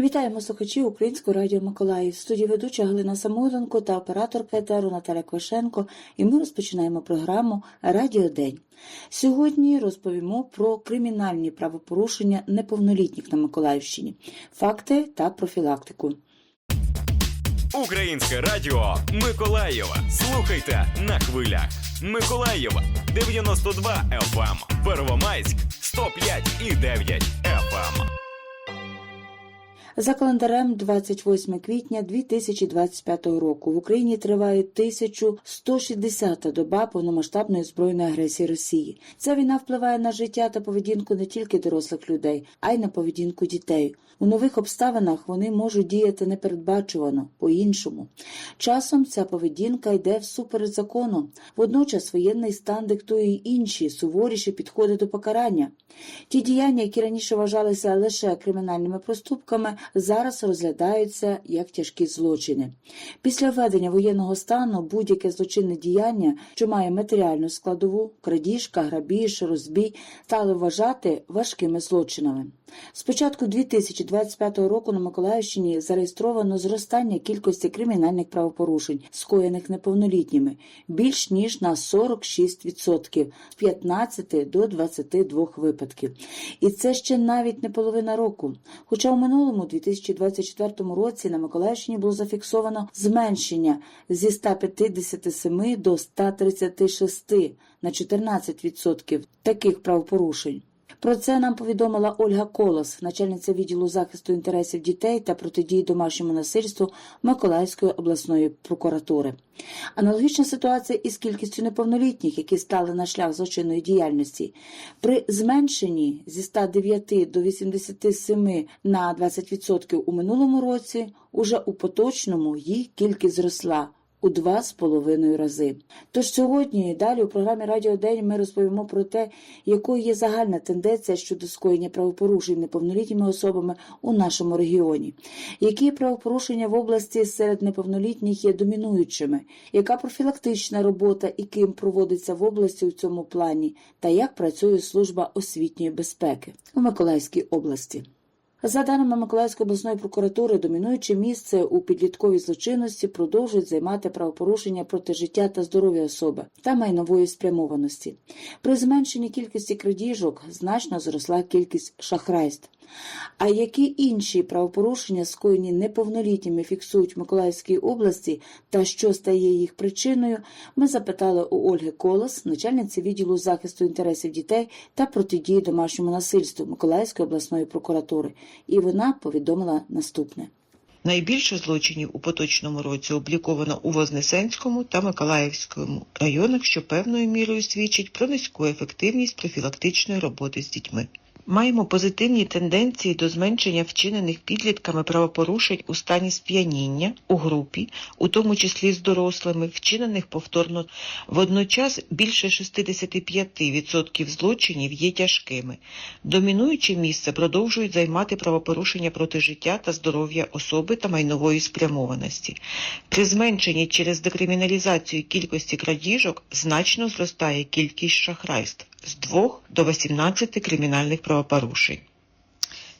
Вітаємо слухачів Українського радіо Миколаїв. Студії ведуча Галина Самойленко та операторка етеру Наталя Квашенко. І ми розпочинаємо програму Радіо День. Сьогодні розповімо про кримінальні правопорушення неповнолітніх на Миколаївщині, факти та профілактику. Українське радіо Миколаєва. Слухайте на хвилях. Миколаєва 92 FM, Первомайськ 105 і 9 FM. За календарем 28 квітня 2025 року в Україні триває 1160-та доба повномасштабної збройної агресії Росії. Ця війна впливає на життя та поведінку не тільки дорослих людей, а й на поведінку дітей. У нових обставинах вони можуть діяти непередбачувано, по-іншому. Часом ця поведінка йде всупереч закону. Водночас воєнний стан диктує інші суворіші підходи до покарання. Ті діяння, які раніше вважалися лише кримінальними проступками, зараз розглядаються як тяжкі злочини. Після введення воєнного стану будь-яке злочинне діяння, що має матеріальну складову, крадіжка, грабіж, розбій, стали вважати важкими злочинами. З початку 2025 року на Миколаївщині зареєстровано зростання кількості кримінальних правопорушень, скоєних неповнолітніми, більш ніж на 46%, з 15 до 22 випадків. І це ще навіть не половина року. Хоча у минулому 2024 році на Миколаївщині було зафіксовано зменшення зі 157 до 136 на 14% таких правопорушень. Про це нам повідомила Ольга Колос, начальниця відділу захисту інтересів дітей та протидії домашньому насильству Миколаївської обласної прокуратури. Аналогічна ситуація із кількістю неповнолітніх, які стали на шлях злочинної діяльності. При зменшенні зі 109 до 87 на 20% у минулому році, уже у поточному їх кількість зросла у два з половиною рази. Тож сьогодні і далі у програмі Радіо День ми розповімо про те, якою є загальна тенденція щодо скоєння правопорушень неповнолітніми особами у нашому регіоні, які правопорушення в області серед неповнолітніх є домінуючими, яка профілактична робота і ким проводиться в області у цьому плані, та як працює служба освітньої безпеки у Миколаївській області. За даними Миколаївської обласної прокуратури, домінуюче місце у підлітковій злочинності продовжують займати правопорушення проти життя та здоров'я особи та майнової спрямованості. При зменшенні кількості крадіжок значно зросла кількість шахрайств. А які інші правопорушення, скоєні неповнолітніми, фіксують в Миколаївській області та що стає їх причиною, ми запитали у Ольги Колос, начальниці відділу захисту інтересів дітей та протидії домашньому насильству Миколаївської обласної прокуратури, і вона повідомила наступне. Найбільше злочинів у поточному році обліковано у Вознесенському та Миколаївському районах, що певною мірою свідчить про низьку ефективність профілактичної роботи з дітьми. Маємо позитивні тенденції до зменшення вчинених підлітками правопорушень у стані сп'яніння у групі, у тому числі з дорослими, вчинених повторно. Водночас більше 65% злочинів є тяжкими. Домінуюче місце продовжують займати правопорушення проти життя та здоров'я особи та майнової спрямованості. При зменшенні через декриміналізацію кількості крадіжок значно зростає кількість шахрайств з 2 до 18 кримінальних правопорушень.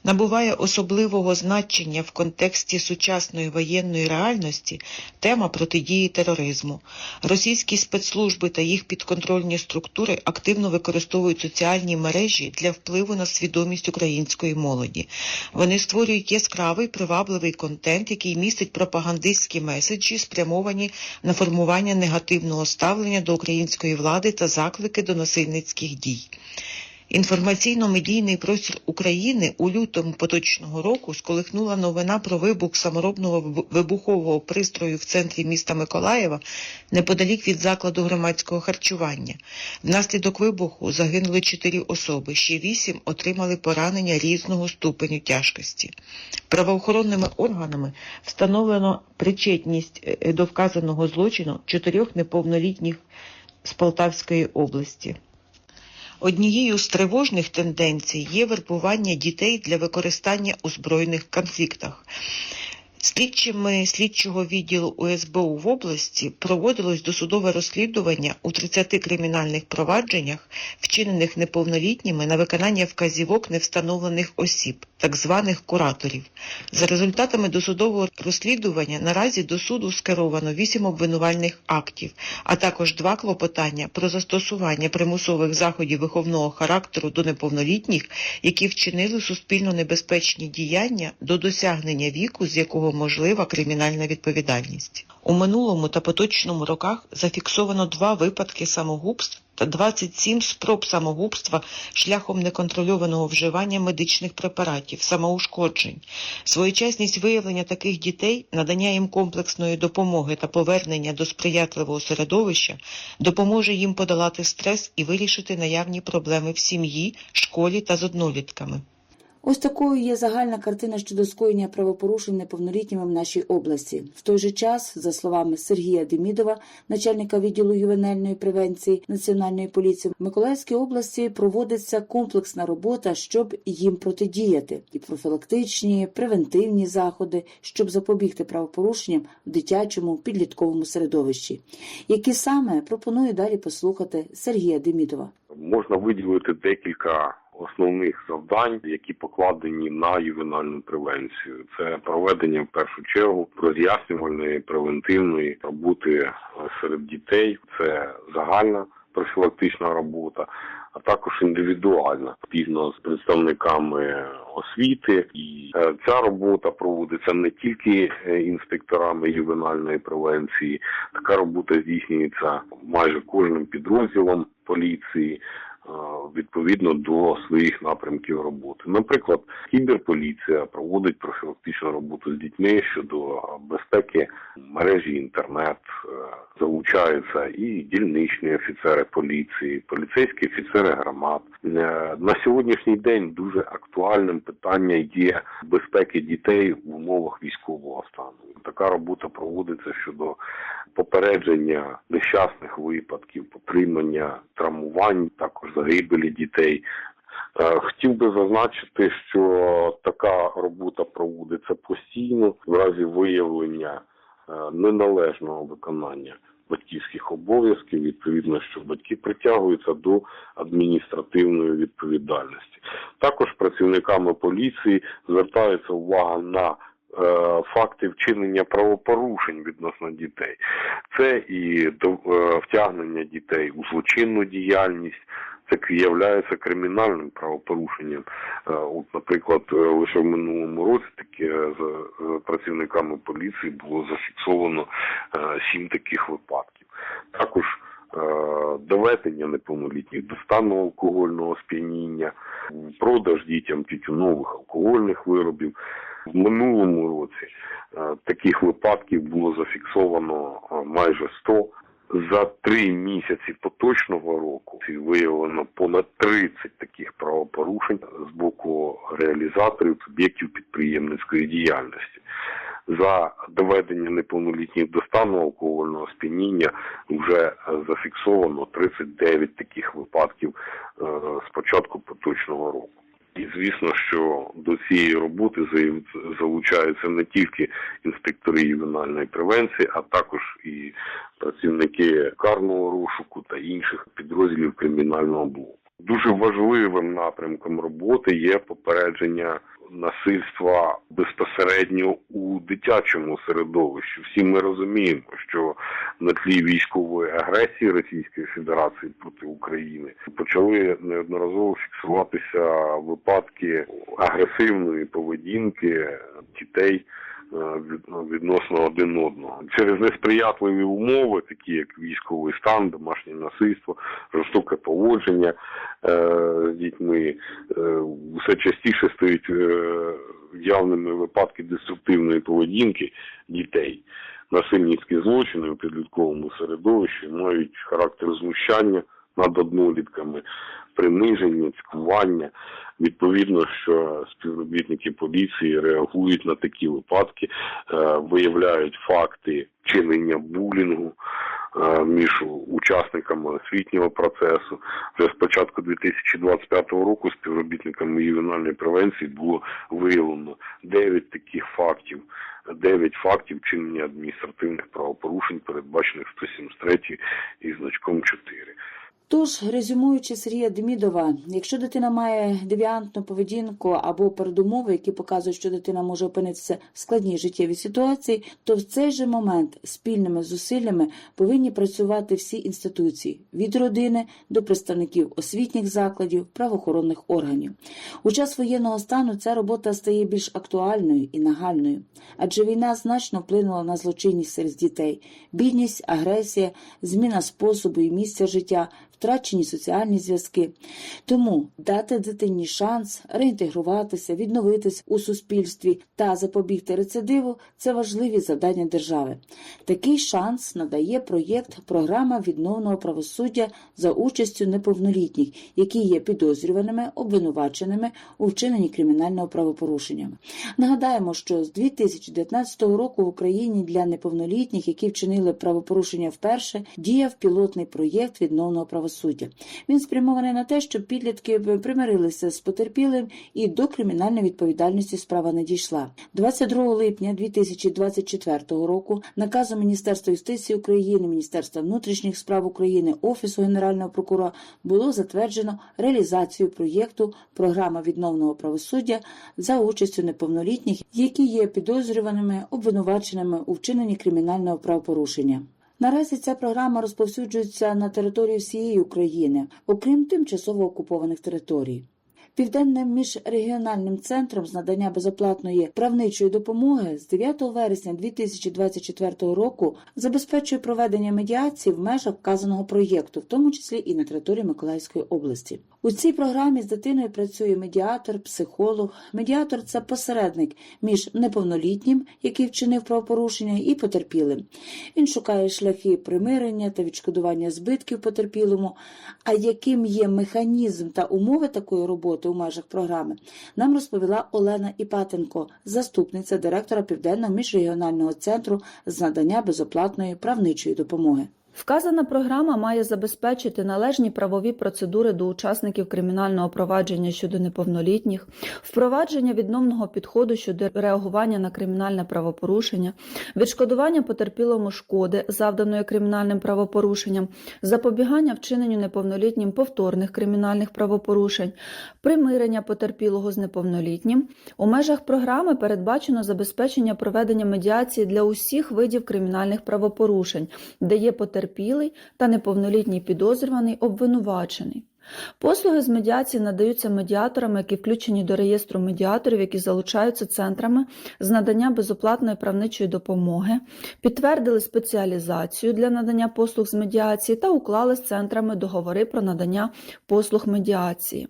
Набуває особливого значення в контексті сучасної воєнної реальності тема протидії тероризму. Російські спецслужби та їх підконтрольні структури активно використовують соціальні мережі для впливу на свідомість української молоді. Вони створюють яскравий привабливий контент, який містить пропагандистські меседжі, спрямовані на формування негативного ставлення до української влади та заклики до насильницьких дій. Інформаційно-медійний простір України у лютому поточного року сколихнула новина про вибух саморобного вибухового пристрою в центрі міста Миколаєва неподалік від закладу громадського харчування. Внаслідок вибуху загинули чотири особи, ще вісім отримали поранення різного ступеню тяжкості. Правоохоронними органами встановлено причетність е, до вказаного злочину чотирьох неповнолітніх з Полтавської області. Однією з тривожних тенденцій є вербування дітей для використання у збройних конфліктах. Слідчими слідчого відділу УСБУ в області проводилось досудове розслідування у 30 кримінальних провадженнях, вчинених неповнолітніми на виконання вказівок невстановлених осіб, так званих кураторів. За результатами досудового розслідування наразі до суду скеровано 8 обвинувальних актів, а також два клопотання про застосування примусових заходів виховного характеру до неповнолітніх, які вчинили суспільно небезпечні діяння до досягнення віку, з якого можлива кримінальна відповідальність. У минулому та поточному роках зафіксовано два випадки самогубств та 27 спроб самогубства шляхом неконтрольованого вживання медичних препаратів, самоушкоджень. Своєчасність виявлення таких дітей, надання їм комплексної допомоги та повернення до сприятливого середовища допоможе їм подолати стрес і вирішити наявні проблеми в сім'ї, школі та з однолітками. Ось такою є загальна картина щодо скоєння правопорушень неповнолітніми в нашій області. В той же час, за словами Сергія Демідова, начальника відділу ювенальної превенції Національної поліції, в Миколаївській області проводиться комплексна робота, щоб їм протидіяти, і профілактичні, превентивні заходи, щоб запобігти правопорушенням в дитячому підлітковому середовищі. Які саме пропоную далі послухати Сергія Демідова. Можна виділити декілька основних завдань, які покладені на ювенальну превенцію. Це проведення в першу чергу роз'яснювальної превентивної роботи е, серед дітей. Це загальна профілактична робота, а також індивідуальна спільно з представниками освіти. І е, ця робота проводиться не тільки е, інспекторами ювенальної превенції, така робота здійснюється майже кожним підрозділом поліції відповідно до своїх напрямків роботи. Наприклад, кіберполіція проводить профілактичну роботу з дітьми щодо безпеки мережі інтернет. Е, Залучаються і дільничні офіцери поліції, поліцейські офіцери громад. Е, На сьогоднішній день дуже актуальним питання є безпеки дітей в умовах військового стану. Така робота проводиться щодо попередження нещасних випадків, потримання травмувань, також загибелі дітей. Е, Хотів би зазначити, що така робота проводиться постійно в разі виявлення е, неналежного виконання батьківських обов'язків, відповідно, що батьки притягуються до адміністративної відповідальності. Також працівниками поліції звертається увага на е, факти вчинення правопорушень відносно дітей. Це і втягнення дітей у злочинну діяльність. Це є кримінальним правопорушенням. Е, От, наприклад, е, лише в минулому році таке е, працівниками поліції було зафіксовано сім таких випадків. Також доведення неповнолітніх до стану алкогольного сп'яніння, продаж дітям тютюнових алкогольних виробів. В минулому році таких випадків було зафіксовано майже 100. За три місяці поточного року виявлено понад 30 таких правопорушень з боку реалізаторів суб'єктів підприємницької діяльності. За доведення неповнолітніх до стану алкогольного сп'яніння вже зафіксовано 39 таких випадків е, з початку поточного року. І звісно, що до цієї роботи залучаються не тільки інспектори ювенальної превенції, а також і працівники карного розшуку та інших підрозділів кримінального блоку. Дуже важливим напрямком роботи є попередження насильства безпосередньо у дитячому середовищі. Всі ми розуміємо, що на тлі військової агресії Російської Федерації проти України почали неодноразово фіксуватися випадки агресивної поведінки дітей е, від- відносно один одного через несприятливі умови, такі як військовий стан, домашнє насильство, жорстоке поводження е, з дітьми, е, все частіше стають явними випадки деструктивної поведінки дітей. Насильницькі злочини у підлітковому середовищі мають характер знущання над однолітками, приниження, цькування. Відповідно, що співробітники поліції реагують на такі випадки, е, виявляють факти чинення булінгу, між учасниками освітнього процесу. Вже з початку 2025 року співробітниками ювенальної превенції було виявлено 9 таких фактів. 9 фактів чинення адміністративних правопорушень, передбачених 173 і значком 4. Тож, резюмуючи Сергія Демідова, якщо дитина має девіантну поведінку або передумови, які показують, що дитина може опинитися в складній життєвій ситуації, то в цей же момент спільними зусиллями повинні працювати всі інституції від родини до представників освітніх закладів, правоохоронних органів. У час воєнного стану ця робота стає більш актуальною і нагальною, адже війна значно вплинула на злочинність серед дітей, бідність, агресія, зміна способу і місця життя, втрачені соціальні зв'язки. Тому дати дитині шанс реінтегруватися, відновитись у суспільстві та запобігти рецидиву це важливі завдання держави. Такий шанс надає проєкт Програма відновного правосуддя за участю неповнолітніх, які є підозрюваними, обвинуваченими у вчиненні кримінального правопорушення. Нагадаємо, що з 2019 року в Україні для неповнолітніх, які вчинили правопорушення вперше, діяв пілотний проєкт відновного правосуддя. Він спрямований на те, щоб підлітки примирилися з потерпілим і до кримінальної відповідальності справа не дійшла. 22 липня 2024 року наказом Міністерства юстиції України, Міністерства внутрішніх справ України, Офісу Генерального прокурора було затверджено реалізацію проєкту Програма відновного правосуддя за участю неповнолітніх, які є підозрюваними, обвинуваченими у вчиненні кримінального правопорушення. Наразі ця програма розповсюджується на території всієї України, окрім тимчасово окупованих територій. Південним міжрегіональним центром з надання безоплатної правничої допомоги з 9 вересня 2024 року забезпечує проведення медіації в межах вказаного проєкту, в тому числі і на території Миколаївської області. У цій програмі з дитиною працює медіатор, психолог. Медіатор це посередник між неповнолітнім, який вчинив правопорушення, і потерпілим. Він шукає шляхи примирення та відшкодування збитків потерпілому. А яким є механізм та умови такої роботи у межах програми, нам розповіла Олена Іпатенко, заступниця директора Південного міжрегіонального центру з надання безоплатної правничої допомоги. Вказана програма має забезпечити належні правові процедури до учасників кримінального провадження щодо неповнолітніх, впровадження відновного підходу щодо реагування на кримінальне правопорушення, відшкодування потерпілому шкоди, завданої кримінальним правопорушенням, запобігання вчиненню неповнолітнім повторних кримінальних правопорушень, примирення потерпілого з неповнолітнім. У межах програми передбачено забезпечення проведення медіації для усіх видів кримінальних правопорушень, де є потерпілий та неповнолітній підозрюваний обвинувачений. Послуги з медіації надаються медіаторами, які включені до реєстру медіаторів, які залучаються центрами з надання безоплатної правничої допомоги, підтвердили спеціалізацію для надання послуг з медіації та уклали з центрами договори про надання послуг медіації.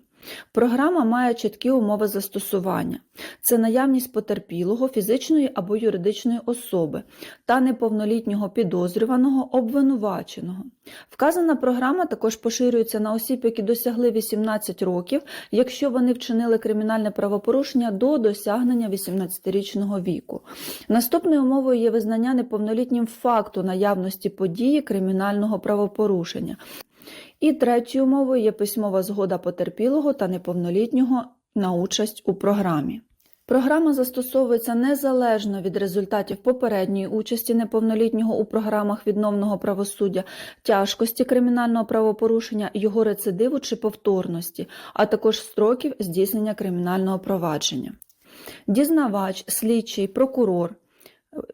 Програма має чіткі умови застосування: це наявність потерпілого фізичної або юридичної особи та неповнолітнього підозрюваного обвинуваченого. Вказана програма також поширюється на осіб, які досягли 18 років, якщо вони вчинили кримінальне правопорушення до досягнення 18-річного віку. Наступною умовою є визнання неповнолітнім факту наявності події кримінального правопорушення. І третьою умовою є письмова згода потерпілого та неповнолітнього на участь у програмі. Програма застосовується незалежно від результатів попередньої участі неповнолітнього у програмах відновного правосуддя, тяжкості кримінального правопорушення, його рецидиву чи повторності, а також строків здійснення кримінального провадження. Дізнавач, слідчий, прокурор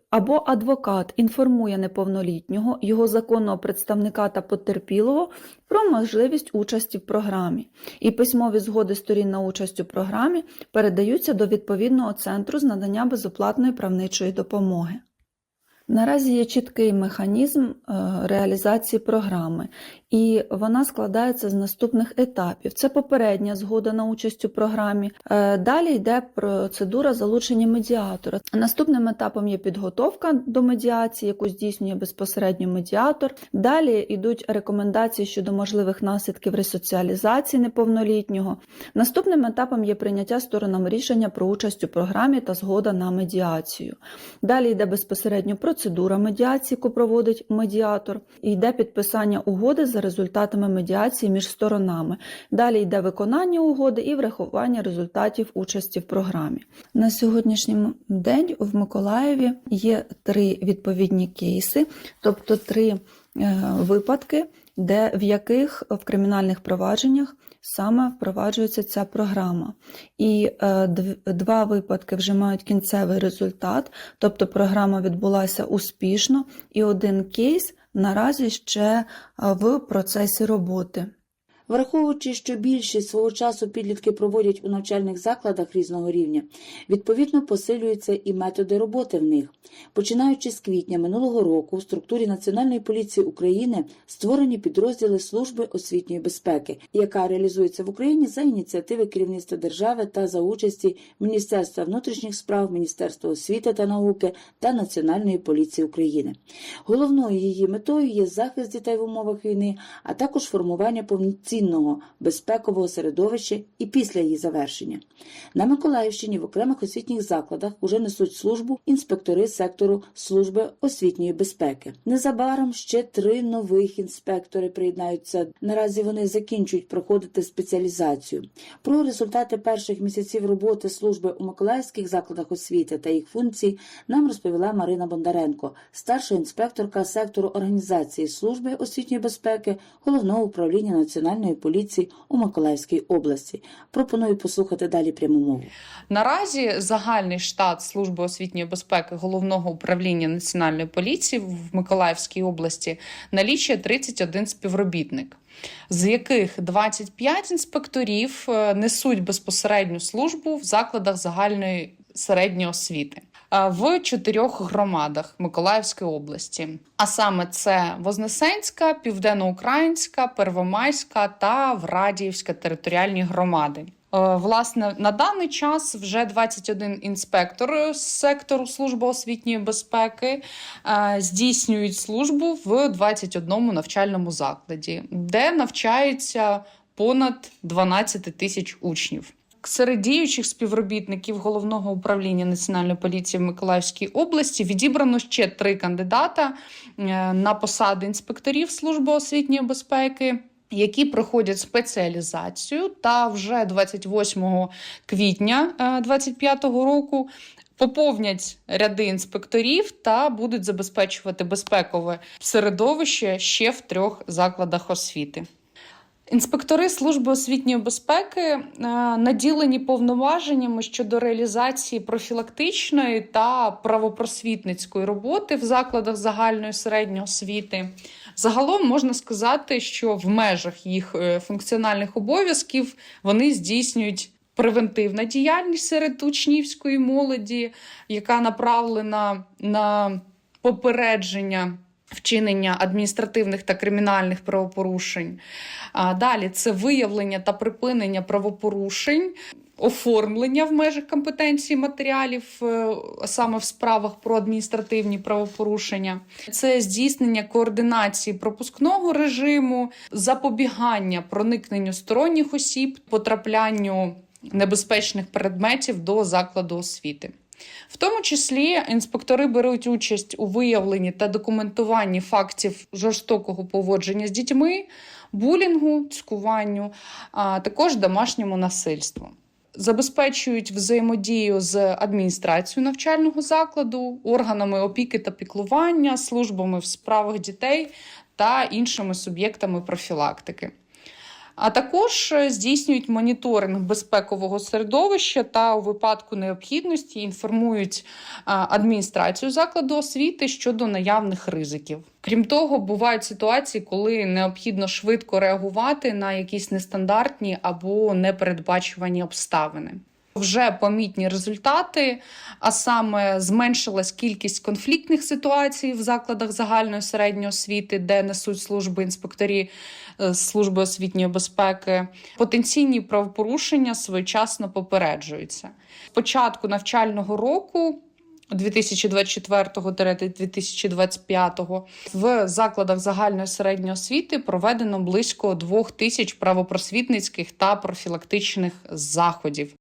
або адвокат інформує неповнолітнього, його законного представника та потерпілого про можливість участі в програмі, і письмові згоди сторін на участь у програмі передаються до відповідного центру з надання безоплатної правничої допомоги. Наразі є чіткий механізм е, реалізації програми, і вона складається з наступних етапів: це попередня згода на участь у програмі. Е, Далі йде процедура залучення медіатора. Наступним етапом є підготовка до медіації, яку здійснює безпосередньо медіатор. Далі йдуть рекомендації щодо можливих наслідків ресоціалізації неповнолітнього. Наступним етапом є прийняття сторонам рішення про участь у програмі та згода на медіацію. Далі йде безпосередньо процедура процедура медіації, яку проводить медіатор, і йде підписання угоди за результатами медіації між сторонами. Далі йде виконання угоди і врахування результатів участі в програмі. На сьогоднішній день в Миколаєві є три відповідні кейси, тобто три е, випадки, де в яких в кримінальних провадженнях саме впроваджується ця програма. І е, два випадки вже мають кінцевий результат, тобто програма відбулася успішно, і один кейс наразі ще е, в процесі роботи. Враховуючи, що більшість свого часу підлітки проводять у навчальних закладах різного рівня, відповідно посилюються і методи роботи в них. Починаючи з квітня минулого року, в структурі Національної поліції України створені підрозділи Служби освітньої безпеки, яка реалізується в Україні за ініціативи керівництва держави та за участі Міністерства внутрішніх справ, Міністерства освіти та науки та Національної поліції України. Головною її метою є захист дітей в умовах війни, а також формування повноцінного безпекового середовища і після її завершення. На Миколаївщині в окремих освітніх закладах уже несуть службу інспектори сектору служби освітньої безпеки. Незабаром ще три нових інспектори приєднаються. Наразі вони закінчують проходити спеціалізацію. Про результати перших місяців роботи служби у миколаївських закладах освіти та їх функцій нам розповіла Марина Бондаренко, старша інспекторка сектору організації служби освітньої безпеки головного управління національної поліції у Миколаївській області. Пропоную послухати далі пряму мову. Наразі загальний штат служби освітньої безпеки головного управління національної поліції в Миколаївській області налічує 31 співробітник, з яких 25 інспекторів е, несуть безпосередню службу в закладах загальної середньої освіти. Е, В чотирьох громадах Миколаївської області, а саме це Вознесенська, Південноукраїнська, Первомайська та Врадіївська територіальні громади. Е, Власне, на даний час вже 21 інспектор з сектору служби освітньої безпеки е, здійснюють службу в 21 навчальному закладі, де навчаються понад 12 тисяч учнів. Серед діючих співробітників головного управління національної поліції в Миколаївській області відібрано ще три кандидата е, на посади інспекторів служби освітньої безпеки які проходять спеціалізацію, та вже 28 квітня 2025 року поповнять ряди інспекторів та будуть забезпечувати безпекове середовище ще в трьох закладах освіти. Інспектори служби освітньої безпеки е, наділені повноваженнями щодо реалізації профілактичної та правопросвітницької роботи в закладах загальної середньої освіти. Загалом можна сказати, що в межах їх е, функціональних обов'язків вони здійснюють превентивна діяльність серед учнівської молоді, яка направлена на попередження вчинення адміністративних та кримінальних правопорушень. Далі це виявлення та припинення правопорушень. Оформлення в межах компетенції матеріалів е, саме в справах про адміністративні правопорушення, це здійснення координації пропускного режиму, запобігання проникненню сторонніх осіб, потраплянню небезпечних предметів до закладу освіти. В тому числі інспектори беруть участь у виявленні та документуванні фактів жорстокого поводження з дітьми, булінгу, цькуванню, а також домашньому насильству. Забезпечують взаємодію з адміністрацією навчального закладу, органами опіки та піклування, службами в справах дітей та іншими суб'єктами профілактики. А також е, здійснюють моніторинг безпекового середовища та у випадку необхідності інформують адміністрацію закладу освіти щодо наявних ризиків. Крім того, бувають ситуації, коли необхідно швидко реагувати на якісь нестандартні або непередбачувані обставини. Вже помітні результати, а саме зменшилась кількість конфліктних ситуацій в закладах загальної середньої освіти, де несуть служби інспекторі е, служби освітньої безпеки. Потенційні правопорушення своєчасно попереджуються. З початку навчального року. 2024-2025 в закладах загальної середньої освіти проведено близько двох тисяч правопросвітницьких та профілактичних заходів.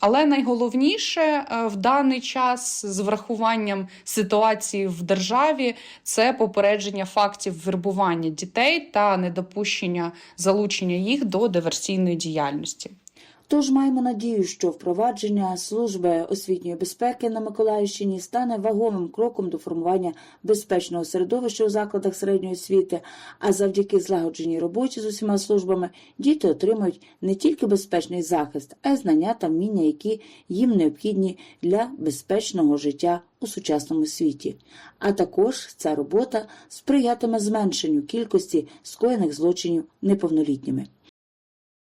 Але найголовніше е, в даний час з врахуванням ситуації в державі це попередження фактів вербування дітей та недопущення залучення їх до диверсійної діяльності. Тож маємо надію, що впровадження служби освітньої безпеки на Миколаївщині стане вагомим кроком до формування безпечного середовища у закладах середньої освіти. А завдяки злагодженій роботі з усіма службами діти отримують не тільки безпечний захист, а й знання та вміння, які їм необхідні для безпечного життя у сучасному світі. А також ця робота сприятиме зменшенню кількості скоєних злочинів неповнолітніми.